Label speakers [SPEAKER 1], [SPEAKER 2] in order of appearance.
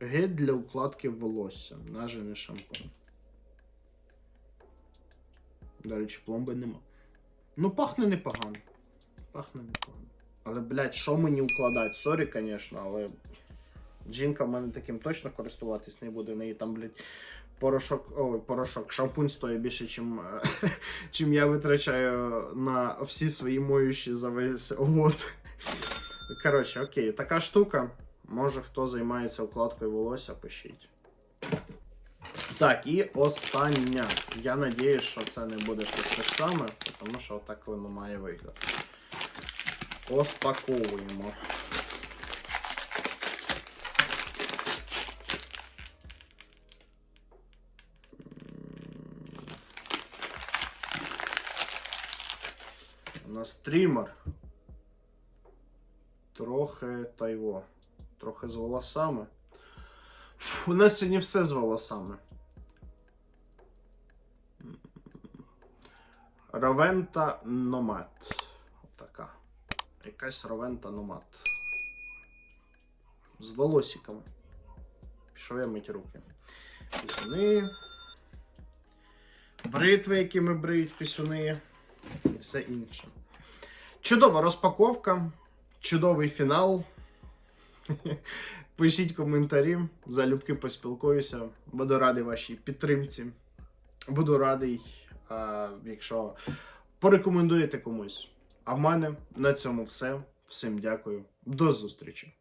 [SPEAKER 1] Гель для укладки волосся. Нажений шампунь. До речі, пломби нема. Ну, пахне непогано. Пахне непогано. Але, блядь, що мені укладати? Сорі, звісно, але жінка в мене таким точно користуватись не буде. В неї там, блядь, порошок, ой, порошок, шампунь стоїть більше, чим, е, чим я витрачаю на всі свої моющі за весь год. Коротше, окей, така штука. Може, хто займається укладкою волосся, пишіть. Так, і остання. Я надіюсь, що це не буде щось те ж саме, тому що так воно має вигляд. Розпаковуємо. У нас стрімер. Трохи тайво. Трохи з волосами. У нас сьогодні все з волосами. Ровента Номад. Отака. Якась Ровента Номад. З волосиками. Пішов я мить руки. Пісюни. Бритви, якими бриють пісюни. І все інше. Чудова розпаковка. Чудовий фінал. Пишіть коментарі, залюбки поспілкуюся. Буду радий вашій підтримці. Буду радий, якщо порекомендуєте комусь. А в мене на цьому все. Всім дякую. До зустрічі!